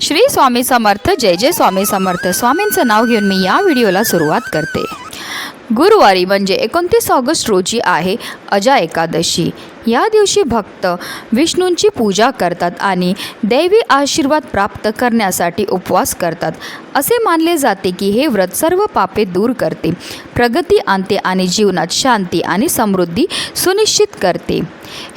श्री स्वामी समर्थ जय जय स्वामी समर्थ. स्वामींचं नाव घेऊन मी या व्हिडिओला सुरुवात करते. गुरुवारी म्हणजे एकोणतीस ऑगस्ट रोजी आहे अजा एकादशी. या दिवशी भक्त विष्णूंची पूजा करतात आणि दैवी आशीर्वाद प्राप्त करण्यासाठी उपवास करतात. असे मानले जाते की हे व्रत सर्व पापे दूर करते प्रगती आणते आणि जीवनात शांती आणि समृद्धी सुनिश्चित करते.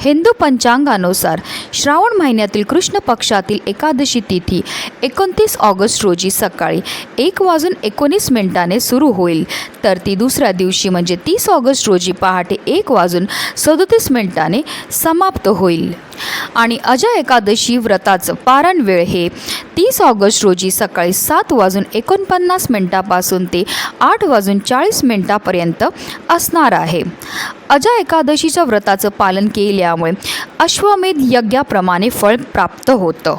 हिंदू पंचांगानुसार श्रावण महिन्यातील कृष्ण पक्षातील एकादशी तिथी एकोणतीस ऑगस्ट रोजी सकाळी एक वाजून एकोणीस मिनिटाने सुरू होईल. तर ती दुसऱ्या दिवशी म्हणजे तीस ऑगस्ट रोजी पहाटे एक वाजून सदोतीस मिनिटाने समाप्त होईल. आणि अजय एकादशी व्रताचं पारण वेळ हे तीस ऑगस्ट रोजी सकाळी सात वाजून एकोणपन्नास मिनिटापासून ते आठ वाजून चाळीस मिनिटापर्यंत असणार आहे. अजय एकादशीच्या व्रताचं पालन केल्यामुळे अश्वमेध यज्ञाप्रमाणे फळ प्राप्त होतं.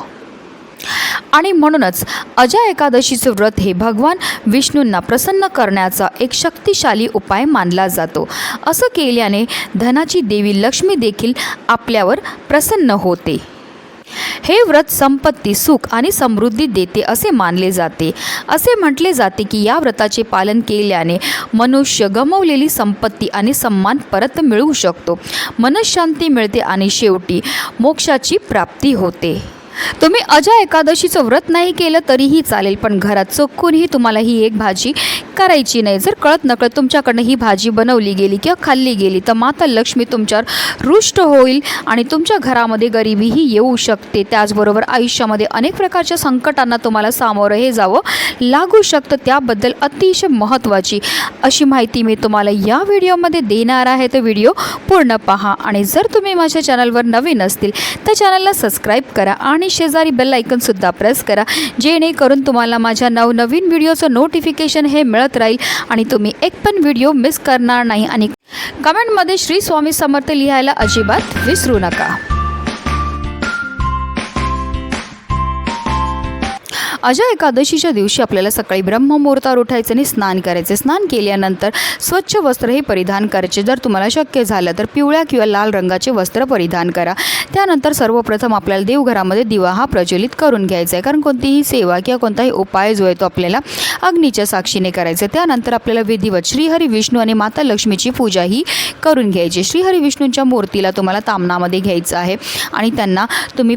आणि म्हणूनच अजय एकादशीचं व्रत हे भगवान विष्णूंना प्रसन्न करण्याचा एक शक्तिशाली उपाय मानला जातो. असं केल्याने धनाची देवी लक्ष्मी देखील आपल्यावर प्रसन्न होते. हे व्रत संपत्ती सुख आणि समृद्धी देते असे मानले जाते. असे म्हटले जाते की या व्रताचे पालन केल्याने मनुष्य गमवलेली संपत्ती आणि सन्मान परत मिळवू शकतो. मनशांती मिळते आणि शेवटी मोक्षाची प्राप्ती होते. तुम्ही अजा एकादशीचं व्रत नाही केलं तरीही चालेल पण घरात चुकूनही तुम्हाला ही एक भाजी करायची नाही. जर कळत नकळत तुमच्याकडनं ही भाजी बनवली गेली किंवा खाल्ली गेली तर माता लक्ष्मी तुमच्यावर रुष्ट होईल आणि तुमच्या घरामध्ये गरिबीही येऊ शकते. त्याचबरोबर आयुष्यामध्ये अनेक प्रकारच्या संकटांना तुम्हाला सामोरं हे जावं लागू शकतं. त्याबद्दल अतिशय महत्त्वाची अशी माहिती मी तुम्हाला या व्हिडिओमध्ये देणार आहे. तर व्हिडिओ पूर्ण पहा आणि जर तुम्ही माझ्या चॅनलवर नवीन असतील तर चॅनलला सबस्क्राईब करा आणि शेजारी बेल आयकनसुद्धा प्रेस करा. जेणेकरून तुम्हाला माझ्या नवनवीन व्हिडिओचं नोटिफिकेशन हे मिळत राहील आणि तुम्ही एक पण व्हिडिओ मिस करणार नाही. आणि कमेंटमध्ये श्री स्वामी समर्थ लिहायला अजिबात विसरू नका. अशा एकादशीच्या दिवशी आपल्याला सकाळी ब्रह्ममुहूर्तावर उठायचं आणि स्नान करायचे. स्नान केल्यानंतर स्वच्छ वस्त्र हे परिधान करायचे. जर तुम्हाला शक्य झालं तर पिवळ्या किंवा लाल रंगाचे वस्त्र परिधान करा. त्यानंतर सर्वप्रथम आपल्याला देवघरामध्ये दिवा हा प्रज्वलित करून घ्यायचा आहे. कारण कोणतीही सेवा किंवा कोणताही उपाय जो आहे तो आपल्याला अग्नीच्या साक्षीने करायचा आहे. त्यानंतर आपल्याला विधिवत श्रीहरी विष्णू आणि माता लक्ष्मीची पूजा ही करून घ्यायची. श्रीहरी विष्णूंच्या मूर्तीला तुम्हाला तामनामध्ये घ्यायचं आहे. आणि त्यांना तुम्ही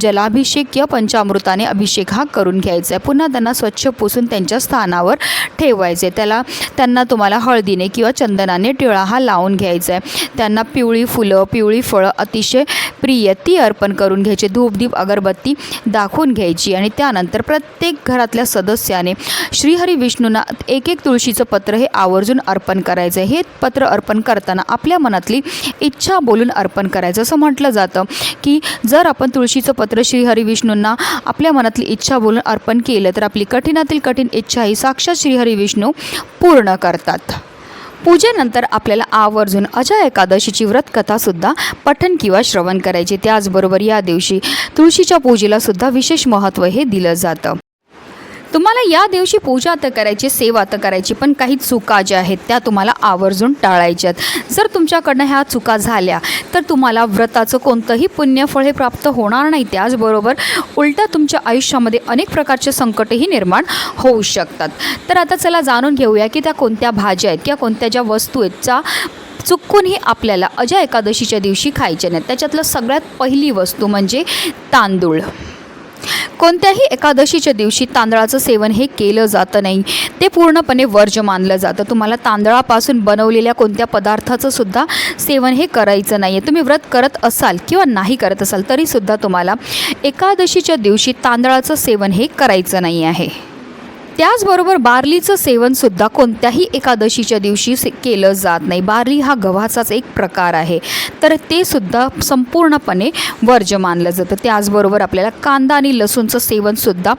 जलाभिषेक किंवा पंचामृताने अभिषेक हा करून घ्यायचा आहे. पुन्हा त्यांना स्वच्छ पुसून त्यांच्या स्थानावर ठेवायचे. त्याला त्यांना तुम्हाला हळदीने किंवा चंदनाने टिळा हा लावून घ्यायचा आहे. त्यांना पिवळी फुलं पिवळी फळं अतिशय प्रिय ती अर्पण करून घ्यायची. धूपदीप अगरबत्ती दाखवून घ्यायची. आणि त्यानंतर प्रत्येक घरातल्या सदस्याने श्रीहरी विष्णूंना एक एक तुळशीचं पत्र हे आवर्जून अर्पण करायचं आहे. हे पत्र अर्पण करताना आपल्या मनातली इच्छा बोलून अर्पण करायचं. असं म्हटलं जातं की जर आपण तुळशीचं पत्र श्री हरिविष्णूंना आपल्या मनातली इच्छा बोलून अर्पण केलं तर आपली कठीणातील कठीण इच्छाही साक्षात श्री हरिविष्णू पूर्ण करतात. पूजेनंतर आपल्याला आवर्जून अजा एकादशीची व्रतकथासुद्धा पठन किंवा श्रवण करायचे. त्याचबरोबर या दिवशी तुळशीच्या पूजेलासुद्धा विशेष महत्त्व हे दिलं जातं. तुम्हाला या दिवशी पूजा तर करायची सेवा तर करायची पण काही चुका ज्या आहेत त्या तुम्हाला आवर्जून टाळायच्यात जर तुमच्याकडनं ह्या चुका झाल्या तर तुम्हाला व्रताचं कोणतंही पुण्यफळ हे प्राप्त होणार नाही. त्याचबरोबर उलटा तुमच्या आयुष्यामध्ये अनेक प्रकारचे संकटही निर्माण होऊ शकतात. तर आता चला जाणून घेऊया की त्या कोणत्या भाज्या आहेत किंवा कोणत्या ज्या वस्तू आहेत चा चुकूनही आपल्याला अजय एकादशीच्या दिवशी खायच्या नाहीत. त्याच्यातलं सगळ्यात पहिली वस्तू म्हणजे तांदूळ. कोणत्याही एकादशीच्या दिवशी तांदळाचं सेवन हे केलं जातं नाही. ते पूर्णपणे वर्ज मानलं जातं. तुम्हाला तांदळापासून बनवलेल्या कोणत्या पदार्थाचं सुद्धा सेवन हे करायचं नाही आहे तुम्ही व्रत करत असाल किंवा नाही करत असाल तरीसुद्धा तुम्हाला एकादशीच्या दिवशी तांदळाचं सेवन हे करायचं नाही आहे. त्याचबरोबर बार्लीचं सेवनसुद्धा कोणत्याही एकादशीच्या दिवशी से केलं जात नाही. बार्ली हा गव्हाचाच एक प्रकार आहे. तर ते सुद्धा संपूर्णपणे वर्ज मानलं जातं. त्याचबरोबर आपल्याला कांदा आणि लसूणचं सेवनसुद्धा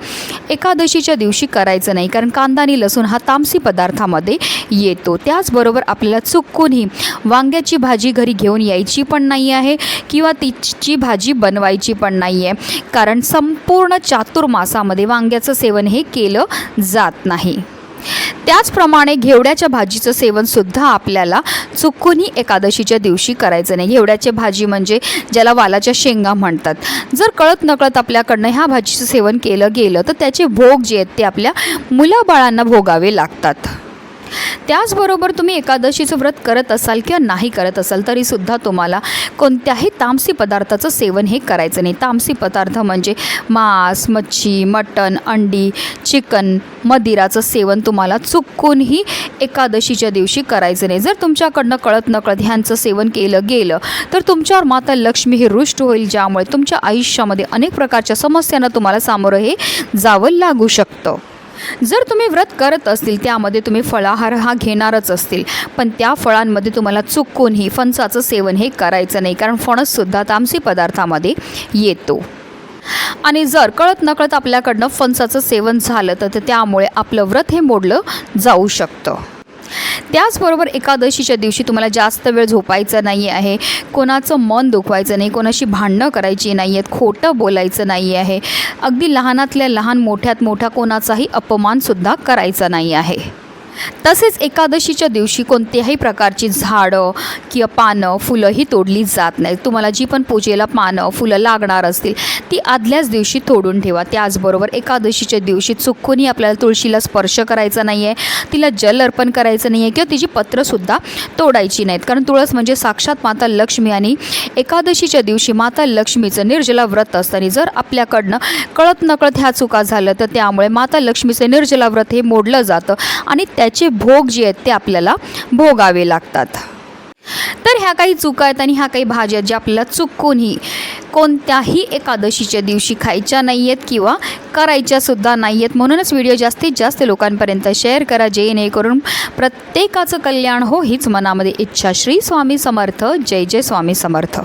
एकादशीच्या दिवशी करायचं नाही. कारण कांदा आणि लसूण हा तामसी पदार्थामध्ये येतो. त्याचबरोबर आपल्याला चुकूनही वांग्याची भाजी घरी घेऊन यायची पण नाही आहे किंवा तिची भाजी बनवायची पण नाही आहे. कारण संपूर्ण चातुर्मासामध्ये वांग्याचं सेवन हे केलं जात नाही. त्याचप्रमाणे घेवड्याच्या भाजीचं सेवनसुद्धा आपल्याला चुकूनही एकादशीच्या दिवशी करायचं नाही. घेवड्याची भाजी म्हणजे ज्याला वालाच्या शेंगा म्हणतात. जर कळत नकळत आपल्याकडनं ह्या भाजीचं सेवन केलं गेलं तर त्याचे भोग जे आहेत ते आपल्या मुलाबाळांना भोगावे लागतात. त्याचबरोबर तुम्ही एकादशीचं व्रत करत असाल किंवा नाही करत असाल तरीसुद्धा तुम्हाला कोणत्याही तामसी पदार्थाचं सेवन हे करायचं नाही. तामसी पदार्थ म्हणजे मांस मच्छी मटण अंडी चिकन मदिराचं सेवन तुम्हाला चुकूनही एकादशीच्या दिवशी करायचं नाही. जर तुमच्याकडनं कळत नकळत ह्यांचं सेवन केलं गेलं तर तुमच्यावर माता लक्ष्मी ही रुष्ट होईल ज्यामुळे तुमच्या आयुष्यामध्ये अनेक प्रकारच्या समस्यांना तुम्हाला सामोरं हे जावं लागू शकतं. जर तुम्ही व्रत करत असतील त्यामध्ये तुम्ही फळाहार हा घेणारच असतील. पण त्या फळांमध्ये तुम्हाला चुकूनही फणसाचं सेवन हे करायचं नाही कारण फणससुद्धा तामसी पदार्थामध्ये येतो. आणि जर कळत नकळत आपल्याकडनं फणसाचं सेवन झालं तर त्यामुळे आपलं व्रत हे मोडलं जाऊ शकतं. त्याचबरोबर एकादशीच्या दिवशी तुम्हाला जास्त वेळ झोपायचं नाही आहे कोणाचं मन दुखवायचं नाही कोणाशी भांडणं करायची नाही आहेत खोटं बोलायचं नाही आहे. अगदी लहानातल्या लहान मोठ्यात मोठा कोणाचाही अपमानसुद्धा करायचा नाही आहे. तसेच एकादशीच्या दिवशी कोणत्याही प्रकारची झाडं किंवा पानं फुलं ही तोडली जात नाहीत. तुम्हाला जी पण पूजेला पानं फुलं लागणार असतील ती आदल्याच दिवशी तोडून ठेवा. त्याचबरोबर एकादशीच्या दिवशी चुकूनही आपल्याला तुळशीला स्पर्श करायचा नाही आहे तिला जल अर्पण करायचं नाही आहे किंवा तिची पत्रंसुद्धा तोडायची नाहीत. कारण तुळस म्हणजे साक्षात माता लक्ष्मी आणि एकादशीच्या दिवशी माता लक्ष्मीचं निर्जला व्रत असताना जर आपल्याकडनं कळत नकळत ह्या चुका झालं तर त्यामुळे माता लक्ष्मीचं निर्जला व्रत हे मोडलं जातं आणि त्या त्याचे भोग जे आहेत ते आपल्याला भोगावे लागतात. तर ह्या काही चुका आहेत आणि ह्या काही भाज्या ज्या आपल्याला चुकूनही कोणत्याही एकादशीच्या दिवशी खायच्या नाही आहेत किंवा करायच्यासुद्धा नाही आहेत म्हणूनच व्हिडिओ जास्तीत जास्त लोकांपर्यंत शेअर करा जेणेकरून प्रत्येकाचं कल्याण हो हीच मनामध्ये इच्छा. श्री स्वामी समर्थ. जय जय स्वामी समर्थ.